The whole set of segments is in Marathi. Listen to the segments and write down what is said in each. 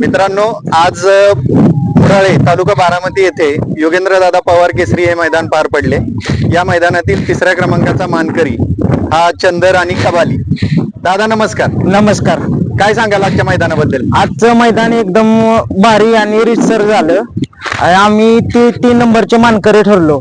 मित्रांनो आज मुराळे तालुका बारामती येथे योगेंद्र दादा पवार केसरी हे मैदान पार पडले. या मैदानातील तिसऱ्या क्रमांकाचा मानकरी हा चंदर आणि कबाली दादा नमस्कार. नमस्कार. काय सांगाल आजच्या मैदानाबद्दल? आजचं मैदान एकदम भारी आणि रितसर झालं. आणि आम्ही ती तीन नंबरचे मानकरी ठरलो.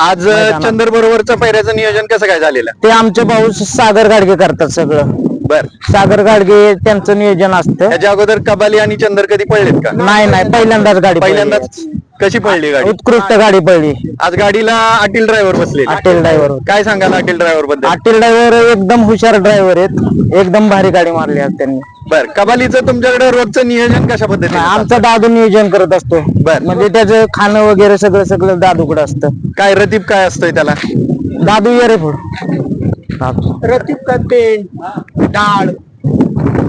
आज चंदर बरोबरचं पैऱ्याचं नियोजन कसं काय झालेलं? ते आमचे भाऊ सागर गाडगे करतात सगळं. बर. सागर गाडगे त्यांचं नियोजन असतं. त्याच्या अगोदर कबाली आणि चंदर कधी पडलेत का? नाही नाही पहिल्यांदाच गाडी पळली. पहिल्यांदाच कशी पडली गाडी? उत्कृष्ट गाडी पडली आज गाडीला अटील ड्रायव्हर बसले अटेल ड्रायव्हर काय सांगाल अटील ड्रायव्हरबद्दल? अटेल ड्रायव्हर एकदम हुशार ड्रायव्हर आहेत. एकदम भारी गाडी मारली आज त्यांनी. बर कबालीचं तुमच्याकडे रोजचं नियोजन कशा पद्धतीने आमचा दादू नियोजन करत असतो. बर. म्हणजे त्याचं खाणं वगैरे सगळं सगळं दादूकडे असतं. काय रतीब काय असतोय त्याला? दादू ये रे पुढं दादू. रतीब का पेंट डाळ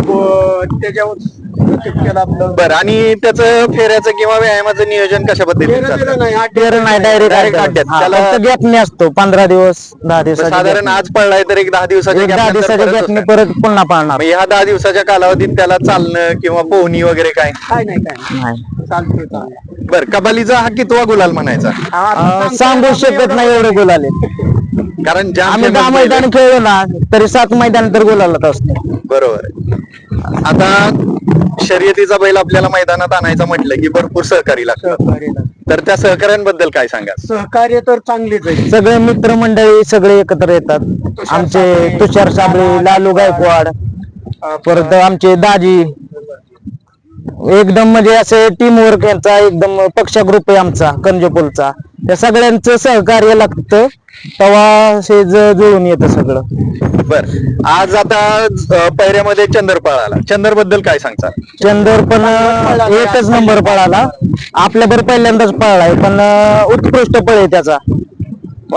व त्याच्यावर रतीब केला आपलं. बर आणि त्याचं फेऱ्याचं किंवा व्यायामाचं नियोजन कशा पद्धतीने नाही आठ पेर नाही डायरेक्ट अड्ड्यात. त्याला- गॅप नाही असतो पंधरा दिवस दहा तर दिवस साधारण आज पळलाय तर एक दहा दिवसाच्या एक gap दहा नंतर दिवसाच्या परत गॅपने. परत पुन्हा पाळणार. मग ह्या दहा दिवसाच्या कालावधीत त्याला चालणं किंवा पोहणी वगैरे काय? काय नाही काय नाही. नाही. चालतंय चालतंय. बर कबालीचा हा कितवा गुलाल म्हणायचा? अं, सांगू शकत नाही एवढे गोल आले कारण ज्या आम्ही दहा मैदान खेळलो ना तरी सात मैदान तर गोलालाच असतो. बरोबर आहे. आता शर्यतीचा बैल आपल्याला मैदानात आणायचं म्हटलं की भरपूर सहकारी लागतं सहकार्य तर त्या सहकार्यांबद्दल काय सांगा सहकार्य तर चांगलीच आहे. सगळे मित्रमंडळी सगळे एकत्र येतात. आमचे तुषार साबळे लालू गायकवाड. परत आमचे दाजी. एकदम म्हणजे असे टीम वर्क यांचा एकदम पक्ष ग्रुप आहे आमचा कंजोपोलचा. त्या सगळ्यांचं सहकार्य लागतं तेव्हा हे ज- जुळून येतं सगळं. बर. आज आता अं, पैऱ्यामध्ये चंदर पळाला चंदरबद्दल काय सांगता? चंदर पण अं, एकच नंबर पळाला. आपल्याबर पहिल्यांदाच पळालाय पण अं, उत्कृष्ट पळ आहे त्याचा.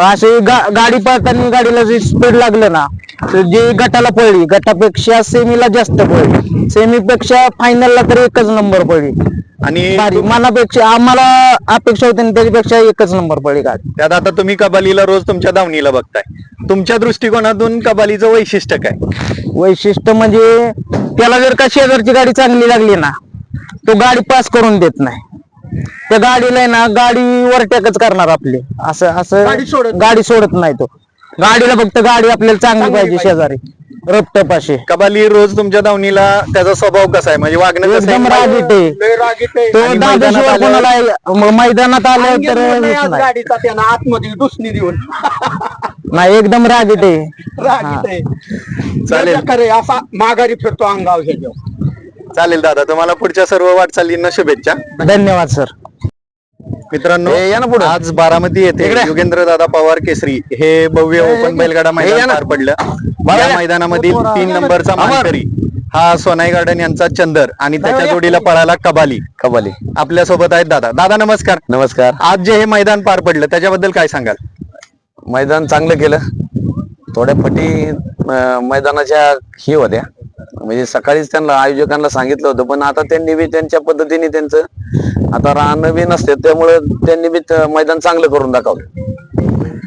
अशी गा- गाडी पळताना गाडीला जे स्पीड लागलं ना जी गटाला पळली गटापेक्षा सेमीला जास्त पळली. सेमीपेक्षा फायनलला तर एकच नंबर पडली आणि भारी मनापेक्षा आम्हाला अपेक्षा होती ना त्याच्यापेक्षा एकच नंबर पडली गाडी. त्यात आता तुम्ही कबालीला रोज तुमच्या दावणीला बघताय. तुमच्या दृष्टिकोनातून कबालीचं वैशिष्ट्य काय? वैशिष्ट्य म्हणजे त्याला जर का शेजारची गाडी चांगली लागली ना तो गाडी पास करून देत नाही. त्या गाडीला आहे ना गाडी ओव्हरटेकच करणार आपली. असं असं गाडी सोडत नाही. गाडी सोडत नाही तो. गाडीला फक्त गाडी आपल्याला चांगली पाहिजे शेजारी. रपटप अशी कबाली रोज तुमच्या दावणीला त्याचा स्वभाव कसा आहे? म्हणजे वागणं कसं एकदम आहे? रागीट आहे. लय रागीट आहे. तो आणि मैदानात दादाशिवाय आल्यावर- कोणाला म- मैदानात अंगी तर देऊन नाही हेच आज नाही. गाडीचा त्यानं आतमध्ये डुसणी देऊन. नाही एकदम रागीट आहे. रागीट आहे. चालेल. लय बेकार आहे. असा माघारी फिरतो अंगाव ह्याच्यावर चालेल दादा तुम्हाला पुढच्या सर्व वाटचालींना शुभेच्छा. धन्यवाद सर मित्रांनो या ना पुढं. आज बारामती येथे. योगेंद्र दादा पवार केसरी हे भव्य ओपन बैलगाडा मैदान पार पडलं. या. मैदानामधील तीन नंबरचा मानकरी. हा सोनाई गार्डन यांचा चंदर आणि त्याच्या जोडीला पळाला कबाली. कबाली. आपल्यासोबत आहेत दादा. दादा नमस्कार. नमस्कार. आज जे हे मैदान पार पडलं त्याच्याबद्दल काय सांगाल? मैदान चांगलं केलं. थोड्या फटी मैदानाच्या ही होत्या. म्हणजे सकाळीच त्यांना आयोजकांना सांगितलं होतं पण आता त्यांनी बी त्यांच्या पद्धतीने त्यांचं आता राहणं बी नसते त्यामुळे त्यांनी बी मैदान चांगलं करून दाखवलं.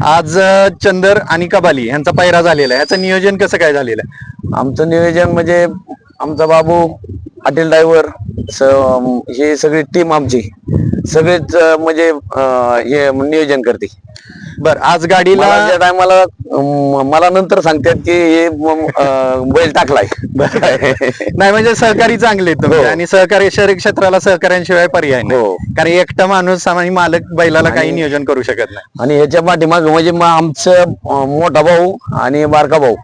आज चंदर आणि कबाली यांचा पैरा झालेला आहे. याचं नियोजन कसं काय झालेलं आहे? आमचं नियोजन म्हणजे आमचा बाबू पाटील ड्रायव्हर ही सगळी टीम आमची सगळेच म्हणजे हे नियोजन करते. बर आज गाडीला मला ज्या टायमाला मला नंतर सांगतात की हे म- अं, बैल टाकलाय. नाही म्हणजे सहकारी चांगले आहेत तुम्ही. हो. आणि सहकारी शहरी क्षेत्राला सहकार्यांशिवाय पर्याय नाही. हो. कारण एकटा माणूस आणि मालक बैलाला काही नियोजन करू शकत नाही. आणि ह्याच्या पाठीमाग म्हणजे मग आमचं अं, मोठा भाऊ आणि बारका भाऊ.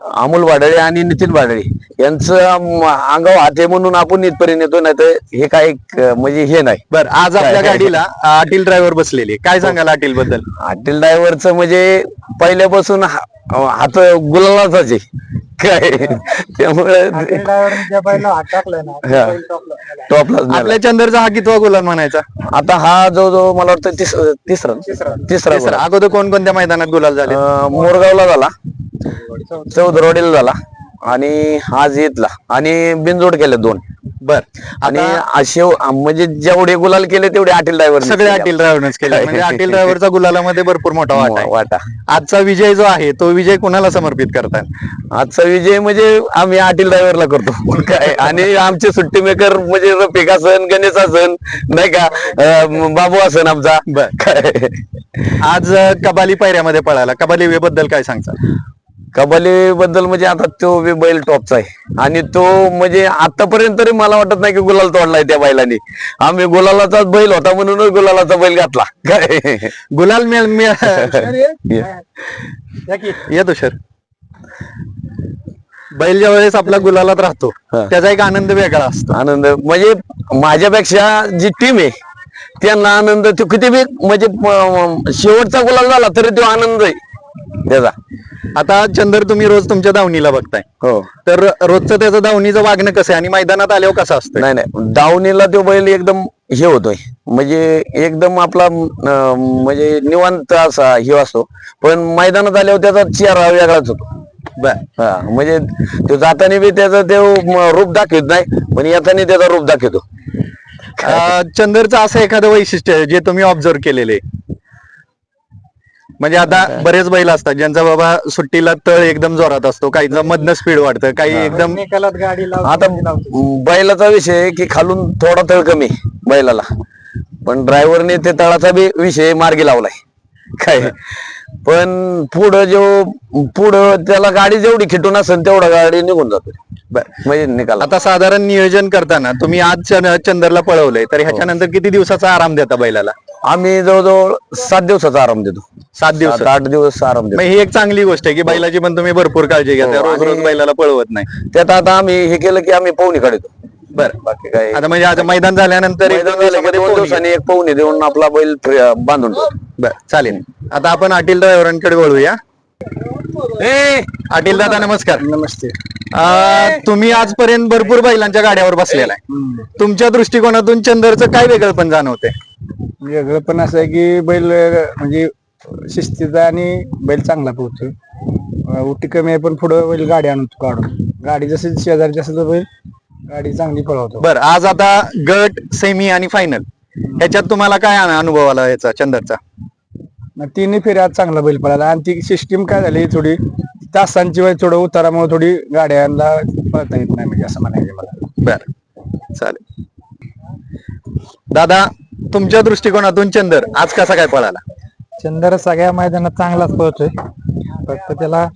अमोल वाडळे आणि नितीन वाडळे यांचं अं, अंगावर हात म्हणून आपण इथपर्यंत येतो नाही तर हे काय म्हणजे हे नाही. बर आज आपल्या गाडीला अटील ड्रायव्हर बसलेले. काय सांगाल अटील बद्दल हॉटेल ड्रायव्हरचं म्हणजे पहिल्यापासून हा- हात गुलालाच आहे. काय? त्यामुळे हा. आपल्या चंदरचा हा कितवा गुलाल म्हणायचा? आता हा जो जो मला वाटतं तिस तिसरा तिसरा. तिसरा गुलाल. अगोदर कोणकोणत्या मैदानात गुलाल झाले? मोरगावला झाला. चौधरवाडीला झाला आणि आज इथला. आणि बिनजोड केले दोन. बर. आणि असे म्हणजे जेवढे गुलाल केले तेवढे आटील ड्रायव्हर सगळे अटील ड्रायव्हरच केले. म्हणजे अटील ड्रायव्हरचा गुलालामध्ये भरपूर मोठा वाटा वाटा. आजचा विजय जो आहे तो विजय कुणाला समर्पित करतात? आजचा विजय म्हणजे आम्ही आटील ड्रायव्हरला करतो. काय? आणि आमचे सुट्टी मेकर म्हणजे रफिक असन गणेश असन नाही का? बाबू असन आमचा. काय? आज कबाली पायऱ्यामध्ये पळाला. कबाली बद्दल काय सांगता? कबाली बद्दल म्हणजे आता तो बी बैल टॉपचा आहे. आणि तो म्हणजे आतापर्यंत तरी मला वाटत नाही की गुलाल तोडलाय त्या बैलाने. आम्ही गुलालाचाच बैल होता म्हणूनच गुलालाचा बैल घातला. काय गुलाल मिळ मिळ-. येतो सर बैल ज्या वेळेस आपला गुलालात राहतो. त्याचा एक आनंद वेगळा असतो. आनंद म्हणजे माझ्यापेक्षा जी टीम आहे त्यांना आनंद तो किती बी म्हणजे शेवटचा गुलाल झाला तरी तो आनंद आहे. त्याचा. आता चंदर तुम्ही रोज तुमच्या दावणीला बघताय. हो. तर रोजचं त्याचं दावणीचं वागणं कसं आहे? आणि मैदानात आल्यावर कसं असतं? नाही नाही. दावणीला तो बैल एकदम हे होतोय. म्हणजे एकदम आपला अं, म्हणजे निवांत असा हे असतो. पण मैदानात आल्यावर त्याचा चेहरा वेगळाच होतो. बर. हा म्हणजे तो जाताना बी त्याचं ते म- रूप दाखवत नाही पण येताना त्याचा रूप दाखवतो. अं, चंदरचं असं एखादं वैशिष्ट्य आहे जे तुम्ही ऑब्झर्व केलेले म्हणजे आता बरेच बैल असतात ज्यांचा बाबा सुट्टीला तळ एकदम जोरात असतो काहींचा मधनं स्पीड वाढतं काही एकदम निकालात गाडी लावतो, आता. बैलाचा विषय आहे की खालून थोडा तळ कमी आहे बैलाला. पण ड्रायव्हरने ते तळाचा बी विषय मार्गी लावलाय. काय? पण पुढं जो पुढं त्याला गाडी जेवढी खिटून असेल तेवढा गाडी निघून जातो. म्हणजे निकाला. आता साधारण नियोजन करताना तुम्ही आज चंदरला पळवलंय तर ह्याच्यानंतर किती दिवसाचा आराम देता बैलाला? आम्ही जवळजवळ सात दिवसाचा आराम देतो. सात दिवस. आठ दिवस आराम देतो. ही एक चांगली गोष्ट आहे की बैलाची पण तुम्ही भरपूर काळजी घेता हो, रोज रोज बैलाला पळवत नाही. त्यात आता आम्ही हे केलं की आम्ही पवनी काढतो बरं. बाकी काय आता म्हणजे आता मैदान झाल्यानंतर एक मैदान दोन दिवसामध्ये दिवसांनी एक पवनी देऊन आपला बैल फ्री- बांधून ठेवतो. बर चालेल. आता आपण अटील ड्रायव्हरांकडे वळूया. ए! अटील दादा नमस्कार. नमस्ते. अं, तुम्ही आजपर्यंत भरपूर बैलांच्या गाड्यावर बसलेला आहे. तुमच्या दृष्टिकोनातून चंदरचं काय वेगळं पण जाणवते? वेगळं पण असं आहे की बैल अं, म्हणजे शिस्तीचा आणि बैल चांगला अं, उटी कमी आहे पण पुढं बैल गाडी आणतो काढून. गाडी जशी शेजारची असेल तर बैल गाडी चांगली पळवतो. बर आज आता गट सेमी आणि फायनल ह्याच्यात तुम्हाला काय अनु- अनुभव आला याचा चंदरचा? मग तिन्ही फेऱ्या आज चांगला बैल पळाला. आणि ती सिस्टीम काय झाली थोडी तासांची वेळ थोडं उतारामुळे थोडी गाड्यांना पळता येत नाही म्हणजे असं म्हणायचं मला. बर चालेल. दादा तुमच्या दृष्टिकोनातून चंदर आज कसा काय पळाला? चंदर सगळ्या मैदानात चांगलाच पळतोय. फक्त त्याला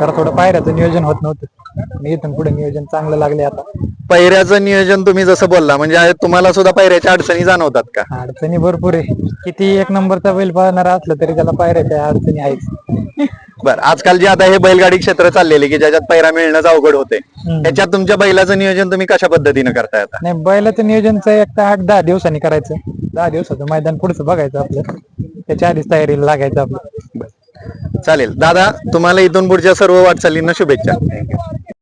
जरा थोडं पायऱ्याचं नियोजन होत नव्हतं. मी इथून पुढे नियोजन चांगलं लागले आता. पैऱ्याचं नियोजन तुम्ही जसं बोलला म्हणजे आहे तुम्हाला सुद्धा पैऱ्याच्या अडचणी जाणवतात का? अडचणी भरपूर आहे. किती एक नंबरचा बैल पळणार असलं तरी त्याला पायऱ्याच्या अडचणी आहेच. बर आजकाल जे आता हे बैलगाडी क्षेत्र चाललेले की ज्याच्यात पैरा मिळणंच अवघड होते त्याच्यात तुमच्या बैलाचं नियोजन तुम्ही कशा पद्धतीने करताय आता? नाही बैलाचं नियोजनचं एक तर आठ दहा दिवसांनी करायचं. दहा दिवसाचं मैदान पुढचं बघायचं आपलं. त्याच्या आधीच तयारीला लागायचं आपलं. चालेल. दादा तुम्हाला इथून पुढच्या सर्व वाटचालींना शुभेच्छा.